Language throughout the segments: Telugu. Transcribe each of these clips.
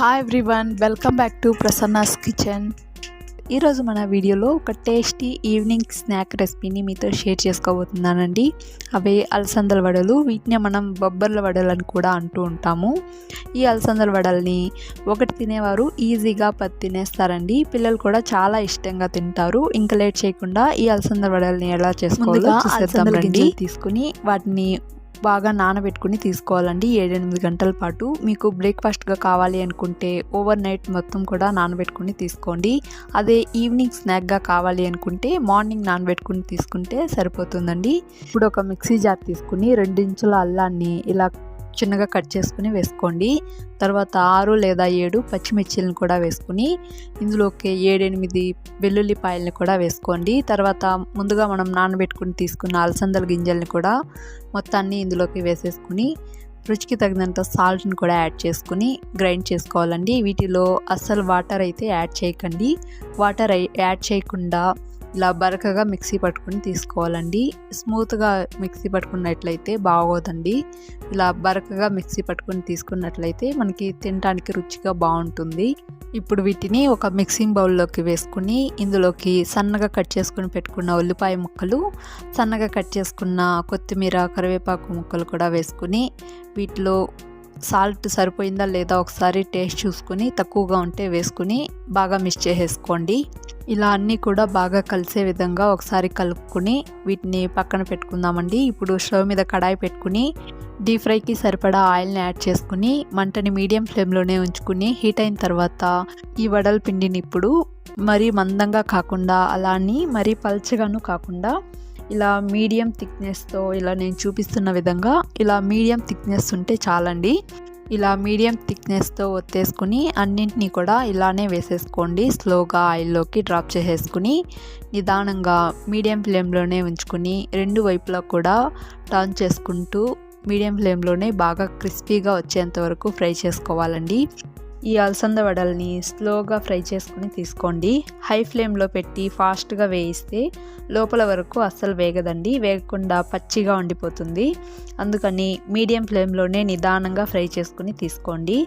Hi everyone welcome back to Prasanna's kitchen ఈరోజు మన వీడియోలో ఒక టేస్టీ ఈవినింగ్ స్నాక్ రెసిపీని మీతో షేర్ చేసుకోబోతున్నానండి. అవే అలసందల వడలు వీటిని మనం బొబ్బర్ల వడలు అని కూడా అంటూ ఉంటాము. ఈ అలసందల వడల్ని ఒకటి తినేవారు ఈజీగా పది తినేస్తారండి. పిల్లలు కూడా చాలా ఇష్టంగా తింటారు. ఇంకా లేట్ చేయకుండా ఈ అలసందల వడల్ని ఎలా చేసుకోవాలో తీసుకుని వాటిని బాగా నానబెట్టుకుని తీసుకోవాలండి. ఏడెనిమిది గంటల పాటు మీకు బ్రేక్ఫాస్ట్గా కావాలి అనుకుంటే ఓవర్ నైట్ మొత్తం కూడా నానబెట్టుకుని తీసుకోండి. అదే ఈవినింగ్ స్నాక్గా కావాలి అనుకుంటే మార్నింగ్ నానబెట్టుకుని తీసుకుంటే సరిపోతుందండి. ఇప్పుడు ఒక మిక్సీ జార్ తీసుకుని రెండించుల అల్లాన్ని ఇలా చిన్నగా కట్ చేసుకుని వేసుకోండి. తర్వాత ఆరు లేదా ఏడు పచ్చిమిర్చిలను కూడా వేసుకుని ఇందులోకి ఏడెనిమిది వెల్లుల్లిపాయలను కూడా వేసుకోండి. తర్వాత ముందుగా మనం నానబెట్టుకుని తీసుకున్న అలసందల గింజల్ని కూడా మొత్తాన్ని ఇందులోకి వేసేసుకుని రుచికి తగినంత సాల్ట్ని కూడా యాడ్ చేసుకుని గ్రైండ్ చేసుకోవాలండి. వీటిలో అస్సలు వాటర్ అయితే యాడ్ చేయకండి. వాటర్ యాడ్ చేయకుండా ఇలా బరకగా మిక్సీ పట్టుకుని తీసుకోవాలండి. స్మూత్గా మిక్సీ పట్టుకున్నట్లయితే బాగోదండి. ఇలా బరకగా మిక్సీ పట్టుకుని తీసుకున్నట్లయితే మనకి తినడానికి రుచిగా బాగుంటుంది. ఇప్పుడు వీటిని ఒక మిక్సింగ్ బౌల్లోకి వేసుకుని ఇందులోకి సన్నగా కట్ చేసుకుని పెట్టుకున్న ఉల్లిపాయ ముక్కలు సన్నగా కట్ చేసుకున్న కొత్తిమీర కరివేపాకు ముక్కలు కూడా వేసుకుని వీటిలో సాల్ట్ సరిపోయిందా లేదా ఒకసారి టేస్ట్ చూసుకుని తక్కువగా ఉంటే వేసుకుని బాగా మిక్స్ చేసేసుకోండి. ఇలా అన్నీ కూడా బాగా కలిసే విధంగా ఒకసారి కలుపుకుని వీటిని పక్కన పెట్టుకుందామండి. ఇప్పుడు స్టవ్ మీద కడాయి పెట్టుకుని డీప్ ఫ్రైకి సరిపడా ఆయిల్ని యాడ్ చేసుకుని మంటని మీడియం ఫ్లేమ్లోనే ఉంచుకుని హీట్ అయిన తర్వాత ఈ వడల పిండిని ఇప్పుడు మరీ మందంగా కాకుండా అలా అని మరీ పల్చగాను కాకుండా ఇలా మీడియం థిక్నెస్తో ఇలా నేను చూపిస్తున్న విధంగా ఇలా మీడియం థిక్నెస్ ఉంటే చాలండి. ఇలా మీడియం థిక్నెస్తో ఒత్తేసుకుని అన్నింటినీ కూడా ఇలానే వేసేసుకోండి. స్లోగా ఆయిల్లోకి డ్రాప్ చేసేసుకుని నిదానంగా మీడియం ఫ్లేమ్లోనే ఉంచుకుని రెండు వైపులా కూడా టర్న్ చేసుకుంటూ మీడియం ఫ్లేమ్లోనే బాగా క్రిస్పీగా వచ్చేంత వరకు ఫ్రై చేసుకోవాలండి. ఈ అలసంద వడల్ని స్లోగా ఫ్రై చేసుకుని తీసుకోండి. హై ఫ్లేమ్లో పెట్టి ఫాస్ట్గా వేయిస్తే లోపల వరకు అస్సలు వేగదండి. వేగకుండా పచ్చిగా ఉండిపోతుంది. అందుకని మీడియం ఫ్లేమ్లోనే నిదానంగా ఫ్రై చేసుకుని తీసుకోండి.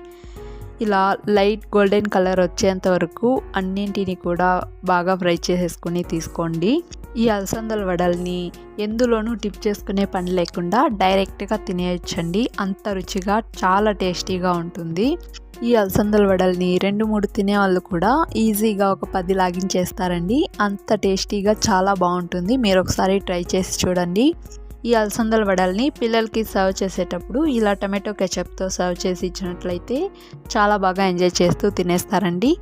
ఇలా లైట్ గోల్డెన్ కలర్ వచ్చేంత వరకు అన్నింటిని కూడా బాగా ఫ్రై చేసేసుకుని తీసుకోండి. ఈ అలసందల వడల్ని ఎందులోనూ టిప్ చేసుకునే పని లేకుండా డైరెక్ట్గా తినేయచ్చండి. అంత రుచిగా చాలా టేస్టీగా ఉంటుంది. ఈ అలసందల వడల్ని రెండు మూడు తినే వాళ్ళు కూడా ఈజీగా ఒక పది లాగించేస్తారండి. అంత టేస్టీగా చాలా బాగుంటుంది. మీరు ఒకసారి ట్రై చేసి చూడండి. ఈ అలసందల వడల్ని పిల్లలకి సర్వ్ చేసేటప్పుడు ఇలా టమాటో కెచప్తో సర్వ్ చేసి ఇచ్చినట్లయితే చాలా బాగా ఎంజాయ్ చేస్తూ తినేస్తారండి.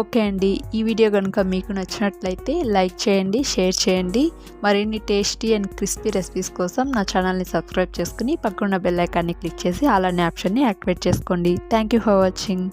ఓకే అండి. ఈ వీడియో కనుక మీకు నచ్చినట్లయితే లైక్ చేయండి షేర్ చేయండి. మరిన్ని టేస్టీ అండ్ క్రిస్పీ రెసిపీస్ కోసం నా ఛానల్ని సబ్స్క్రైబ్ చేసుకుని పక్కన బెల్ ఐకాన్ని క్లిక్ చేసి అలానే ఆప్షన్ని యాక్టివేట్ చేసుకోండి. Thank you for watching.